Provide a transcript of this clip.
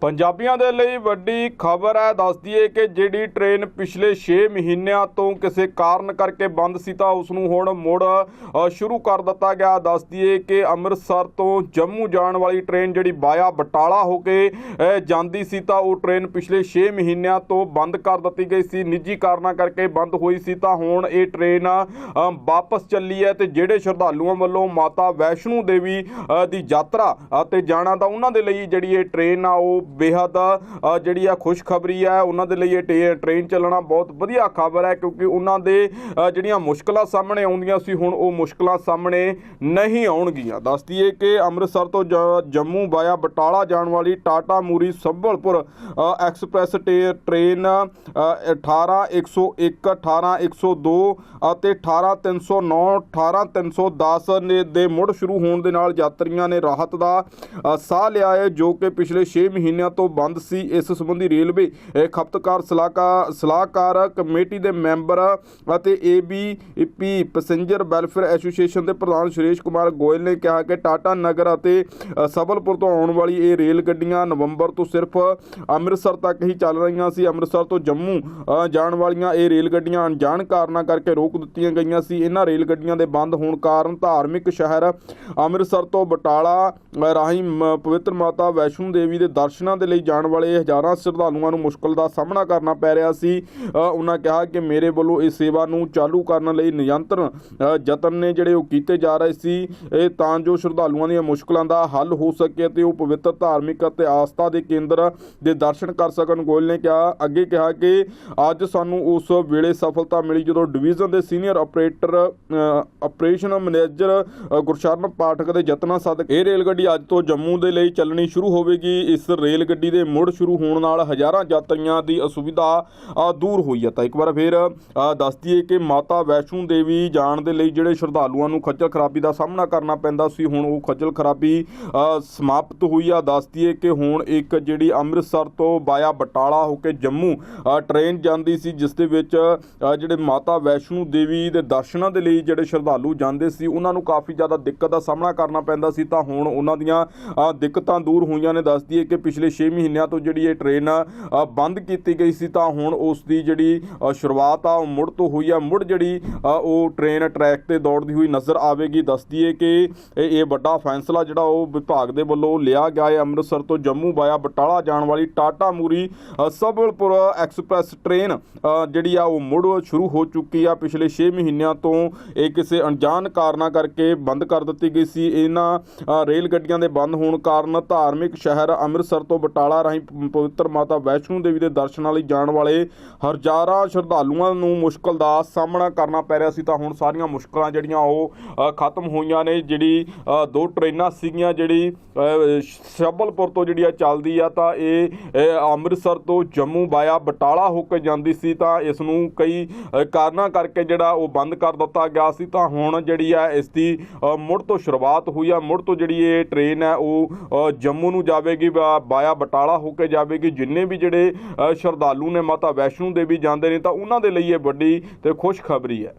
ਪੰਜਾਬੀਆਂ ਦੇ ਲਈ ਵੱਡੀ ਖਬਰ ਹੈ। ਦੱਸ ਦਈਏ ਕਿ ਜਿਹੜੀ ਟ੍ਰੇਨ ਪਿਛਲੇ 6 ਮਹੀਨਿਆਂ ਤੋਂ ਕਿਸੇ ਕਾਰਨ ਕਰਕੇ ਬੰਦ ਸੀ ਤਾਂ ਉਸ ਨੂੰ ਹੁਣ ਮੁੜ ਸ਼ੁਰੂ ਕਰ ਦਿੱਤਾ ਗਿਆ। ਦੱਸ ਦਈਏ ਕਿ ਅੰਮ੍ਰਿਤਸਰ ਤੋਂ ਜੰਮੂ ਜਾਣ ਵਾਲੀ ਟ੍ਰੇਨ ਜਿਹੜੀ ਬਾਇਆ ਬਟਾਲਾ ਹੋ ਕੇ ਜਾਂਦੀ ਸੀ ਤਾਂ ਉਹ ਟ੍ਰੇਨ ਪਿਛਲੇ 6 ਮਹੀਨਿਆਂ ਤੋਂ ਬੰਦ ਕਰ ਦਿੱਤੀ ਗਈ ਸੀ। ਨਿੱਜੀ ਕਾਰਨਾਂ ਕਰਕੇ ਬੰਦ ਹੋਈ ਸੀ ਤਾਂ ਹੁਣ ਇਹ ਟ੍ਰੇਨ ਵਾਪਸ ਚੱਲੀ ਹੈ ਤੇ ਜਿਹੜੇ ਸ਼ਰਧਾਲੂਆਂ ਵੱਲੋਂ ਮਾਤਾ ਵੈਸ਼ਨੂ ਦੇਵੀ ਦੀ ਯਾਤਰਾ ਅਤੇ ਜਾਣਾ ਤਾਂ ਉਹਨਾਂ ਦੇ ਲਈ ਜਿਹੜੀ ਇਹ ਟ੍ਰੇਨ ਆ, ਉਹ ਬੇਹੱਦ ਜਿਹੜੀ ਆ ਖੁਸ਼ਖਬਰੀ ਹੈ ਉਹਨਾਂ ਦੇ ਲਈ ਇਹ ਟੇ- ਟ੍ਰੇਨ ਚੱਲਣਾ ਬਹੁਤ ਵਧੀਆ ਖਬਰ ਹੈ ਕਿਉਂਕਿ ਉਹਨਾਂ ਦੇ ਜਿਹੜੀਆਂ ਮੁਸ਼ਕਲਾਂ ਸਾਹਮਣੇ ਆਉਂਦੀਆਂ ਸੀ ਹੁਣ ਉਹ ਮੁਸ਼ਕਲਾਂ ਸਾਹਮਣੇ ਨਹੀਂ ਆਉਣਗੀਆਂ। ਦੱਸ ਦਈਏ ਕਿ ਅੰਮ੍ਰਿਤਸਰ ਤੋਂ ਜੰਮੂ ਵਾਇਆ ਬਟਾਲਾ ਜਾਣ ਵਾਲੀ ਟਾਟਾ ਮੂਰੀ ਸੰਭਲਪੁਰ ਐਕਸਪ੍ਰੈਸ ਟੇ- ਟ੍ਰੇਨ ਅ, 18 101 18 102 ਅਤੇ 18 309 18 310 ਨੇ ਦੇ ਮੁੜ ਸ਼ੁਰੂ ਹੋਣ ਦੇ ਨਾਲ ਯਾਤਰੀਆਂ ਨੇ ਰਾਹਤ ਦਾ ਸਾਹ ਲਿਆ ਹੈ ਜੋ ਕਿ ਪਿਛਲੇ 6 ਮਹੀਨਿਆਂ ਤੋਂ ਬੰਦ ਸੀ। ਇਸ ਸੰਬੰਧੀ ਰੇਲਵੇ ਖਪਤਕਾਰ ਸਲਾਹਕਾਰ ਸਲਾਹਕਾਰ ਕਮੇਟੀ ਦੇ ਮੈਂਬਰ ਅਤੇ ਏਬੀਪੀ ਪੈਸੇਂਜਰ ਵੈਲਫੇਅਰ ਐਸੋਸੀਏਸ਼ਨ ਦੇ ਪ੍ਰਧਾਨ ਸੁਰੇਸ਼ ਕੁਮਾਰ ਗੋਇਲ ਨੇ ਕਿਹਾ ਕਿ ਟਾਟਾ ਨਗਰ ਅਤੇ ਸਬਲਪੁਰ ਤੋਂ ਆਉਣ ਵਾਲੀ ਇਹ ਰੇਲ ਗੱਡੀਆਂ ਨਵੰਬਰ ਤੋਂ ਸਿਰਫ ਅੰਮ੍ਰਿਤਸਰ ਤੱਕ ਹੀ ਚੱਲ ਰਹੀਆਂ ਸੀ। ਅੰਮ੍ਰਿਤਸਰ ਤੋਂ ਜੰਮੂ ਜਾਣ ਵਾਲੀਆਂ ਇਹ ਰੇਲ ਗੱਡੀਆਂ ਅਣਜਾਣ ਕਾਰਨਾਂ ਕਰਕੇ ਰੋਕ ਦਿੱਤੀਆਂ ਗਈਆਂ ਸੀ। ਇਹਨਾਂ ਰੇਲ ਗੱਡੀਆਂ ਦੇ ਬੰਦ ਹੋਣ ਕਾਰਨ ਧਾਰਮਿਕ ਸ਼ਹਿਰ ਅੰਮ੍ਰਿਤਸਰ ਤੋਂ ਬਟਾਲਾ ਰਾਹੀਂ ਪਵਿੱਤਰ ਮਾਤਾ ਵੈਸ਼ਨੂ ਦੇਵੀ ਦੇ ਦਰਸ਼ਨ ਦੇ ਲਈ ਜਾਣ ਵਾਲੇ ਹਜ਼ਾਰਾਂ ਸ਼ਰਧਾਲੂਆਂ ਨੂੰ ਮੁਸ਼ਕਲ ਦਾ ਸਾਹਮਣਾ ਕਰਨਾ ਪੈ ਰਿਹਾ ਸੀ। ਉਹਨਾਂ ਕਿਹਾ ਕਿ ਮੇਰੇ ਵੱਲੋਂ ਇਸ ਸੇਵਾ ਨੂੰ ਚਾਲੂ ਕਰਨ ਲਈ ਨਿਯੰਤਰਣ ਯਤਨ ਨੇ ਜਿਹੜੇ ਉਹ ਕੀਤੇ ਜਾ ਰਹੇ ਸੀ, ਇਹ ਤਾਂ ਜੋ ਸ਼ਰਧਾਲੂਆਂ ਦੀਆਂ ਮੁਸ਼ਕਲਾਂ ਦਾ ਹੱਲ ਹੋ ਸਕੇ ਤੇ ਉਹ ਪਵਿੱਤਰ ਧਾਰਮਿਕ ਅਤੇ ਆਸਥਾ ਦੇ ਕੇਂਦਰ ਦੇ ਦਰਸ਼ਨ ਕਰ ਸਕਣ। ਗੋਇਲ ਨੇ ਕਿਹਾ, ਅੱਗੇ ਕਿਹਾ ਕਿ ਅੱਜ ਸਾਨੂੰ ਉਸ ਵੇਲੇ ਸਫਲਤਾ ਮਿਲੀ ਜਦੋਂ ਡਿਵੀਜ਼ਨ ਦੇ senior operator operation manager Gursharan Pathak ਦੇ ਯਤਨਾਂ ਸਦਕ। ਇਹ ਰੇਲ ਗੱਡੀ ਅੱਜ ਤੋਂ ਜੰਮੂ ਦੇ ਲਈ ਚੱਲਣੀ ਸ਼ੁਰੂ ਹੋਵੇਗੀ। ਇਸ ਰੇਲ ਗੱਡੀ ਦੇ ਮੁੜ ਸ਼ੁਰੂ ਹੋਣ ਨਾਲ ਹਜ਼ਾਰਾਂ ਯਾਤਰੀਆਂ ਦੀ ਅਸੁਵਿਧਾ ਦੂਰ ਹੋਈ ਹੈ। ਤਾਂ ਇੱਕ ਵਾਰ ਫਿਰ ਅ, ਦੱਸ ਦਈਏ ਕਿ ਮਾਤਾ ਵੈਸ਼ਨੂ ਦੇਵੀ ਜਾਣ ਦੇ ਲਈ ਜਿਹੜੇ ਸ਼ਰਧਾਲੂਆਂ ਨੂੰ ਖੱਜਲ ਖਰਾਬੀ ਦਾ ਸਾਹਮਣਾ ਕਰਨਾ ਪੈਂਦਾ ਸੀ ਹੁਣ ਉਹ ਖੱਜਲ ਖਰਾਬੀ ਸਮਾਪਤ ਹੋਈ ਆ। ਦੱਸ ਦਈਏ ਕਿ ਹੁਣ ਇੱਕ ਜਿਹੜੀ ਅੰਮ੍ਰਿਤਸਰ ਤੋਂ ਬਾਇਆ ਬਟਾਲਾ ਹੋ ਕੇ ਜੰਮੂ ਅ, ਟ੍ਰੇਨ ਜਾਂਦੀ ਸੀ ਜਿਸ ਦੇ ਵਿੱਚ ਜਿਹੜੇ ਮਾਤਾ ਵੈਸ਼ਨੂ ਦੇਵੀ ਦੇ ਦਰਸ਼ਨਾਂ ਦੇ ਲਈ ਜਿਹੜੇ ਸ਼ਰਧਾਲੂ ਜਾਂਦੇ ਸੀ ਉਹਨਾਂ ਨੂੰ ਕਾਫੀ ਜ਼ਿਆਦਾ ਦਿੱਕਤ ਦਾ ਸਾਹਮਣਾ ਕਰਨਾ ਪੈਂਦਾ ਸੀ। ਤਾਂ ਹੁਣ ਉਹਨਾਂ ਦੀਆਂ ਦਿੱਕਤਾਂ ਦੂਰ ਹੋਈਆਂ ਨੇ। ਦੱਸ ਦਈਏ ਕਿ ਪਿਛਲੇ 6 ਮਹੀਨਿਆਂ ਤੋਂ ਜਿਹੜੀ ਇਹ ਟ੍ਰੇਨ ਬੰਦ ਕੀਤੀ ਗਈ ਸੀ ਤਾਂ ਹੁਣ ਉਸ ਦੀ ਜਿਹੜੀ ਸ਼ੁਰੂਆਤ ਆ, ਉਹ ਮੁੜ ਤੋਂ ਹੋਈ ਆ, ਮੁੜ ਜਿਹੜੀ ਉਹ ਟ੍ਰੇਨ ਟਰੈਕ ਤੇ ਦੌੜਦੀ ਹੋਈ ਨਜ਼ਰ ਆਵੇਗੀ। ਦੱਸ ਦਈਏ ਕਿ ਇਹ ਵੱਡਾ ਫੈਸਲਾ ਜਿਹੜਾ ਉਹ ਵਿਭਾਗ ਦੇ ਵੱਲੋਂ ਲਿਆ ਗਿਆ ਹੈ। ਅੰਮ੍ਰਿਤਸਰ ਤੋਂ ਜੰਮੂ ਵਾਇਆ ਬਟਾਲਾ ਜਾਣ ਵਾਲੀ ਟਾਟਾ ਮੂਰੀ ਸਬਲਪੁਰ ਐਕਸਪ੍ਰੈਸ ਟ੍ਰੇਨ ਜਿਹੜੀ ਆ, ਉਹ ਮੁੜ ਸ਼ੁਰੂ ਹੋ ਚੁੱਕੀ ਆ। ਪਿਛਲੇ 6 ਮਹੀਨਿਆਂ ਤੋਂ ਇਹ ਕਿਸੇ ਅਣਜਾਣ ਕਾਰਨਾਂ ਕਰਕੇ ਬੰਦ ਕਰ ਦਿੱਤੀ ਗਈ ਸੀ। ਇਹਨਾਂ ਰੇਲ ਗੱਡੀਆਂ ਦੇ ਬੰਦ ਹੋਣ ਕਾਰਨ ਧਾਰਮਿਕ ਸ਼ਹਿਰ ਅੰਮ੍ਰਿਤਸਰ ਤੋਂ ਬਟਾਲਾ ਰਾਹੀਂ ਪਵਿੱਤਰ ਮਾਤਾ ਵੈਸ਼ਨੂ ਦੇਵੀ ਦੇ ਦਰਸ਼ਨਾਂ ਲਈ ਜਾਣ ਵਾਲੇ ਹਜ਼ਾਰਾਂ ਸ਼ਰਧਾਲੂਆਂ ਨੂੰ ਮੁਸ਼ਕਲ ਦਾ ਸਾਹਮਣਾ ਕਰਨਾ ਪੈ ਰਿਹਾ ਸੀ। ਤਾਂ ਹੁਣ ਸਾਰੀਆਂ ਮੁਸ਼ਕਲਾਂ ਜਿਹੜੀਆਂ ਉਹ ਖਤਮ ਹੋਈਆਂ ਨੇ। ਜਿਹੜੀ ਦੋ ਟ੍ਰੇਨਾਂ ਸੀਗੀਆਂ, ਜਿਹੜੀ ਸ਼ਬਲਪੁਰ ਤੋਂ ਜਿਹੜੀ ਆ ਚੱਲਦੀ ਆ, ਤਾਂ ਇਹ ਅੰਮ੍ਰਿਤਸਰ ਤੋਂ ਜੰਮੂ ਬਾਇਆ ਬਟਾਲਾ ਹੋ ਕੇ ਜਾਂਦੀ ਸੀ। ਤਾਂ ਇਸ ਨੂੰ ਕਈ ਕਾਰਨਾਂ ਕਰਕੇ ਜਿਹੜਾ ਉਹ ਬੰਦ ਕਰ ਦਿੱਤਾ ਗਿਆ ਸੀ। ਤਾਂ ਹੁਣ ਜਿਹੜੀ ਆ ਇਸ ਦੀ ਮੁੜ ਤੋਂ ਸ਼ੁਰੂਆਤ ਹੋਈ ਆ। ਮੁੜ ਤੋਂ ਜਿਹੜੀ ਇਹ ਟ੍ਰੇਨ ਹੈ ਉਹ ਜੰਮੂ ਨੂੰ ਜਾਵੇਗੀ। ਵਾ- ਬਟਾਲਾ ਹੋ ਕੇ ਜਾਵੇਗੀ ਜਿੰਨੇ ਵੀ ਜਿਹੜੇ ਸ਼ਰਧਾਲੂ ਨੇ ਮਾਤਾ ਵੈਸ਼ਨੂ ਦੇਵੀ ਜਾਂਦੇ ਨੇ ਤਾਂ ਉਹਨਾਂ ਦੇ ਲਈ ਇਹ ਵੱਡੀ ਤੇ ਖੁਸ਼ਖਬਰੀ ਹੈ।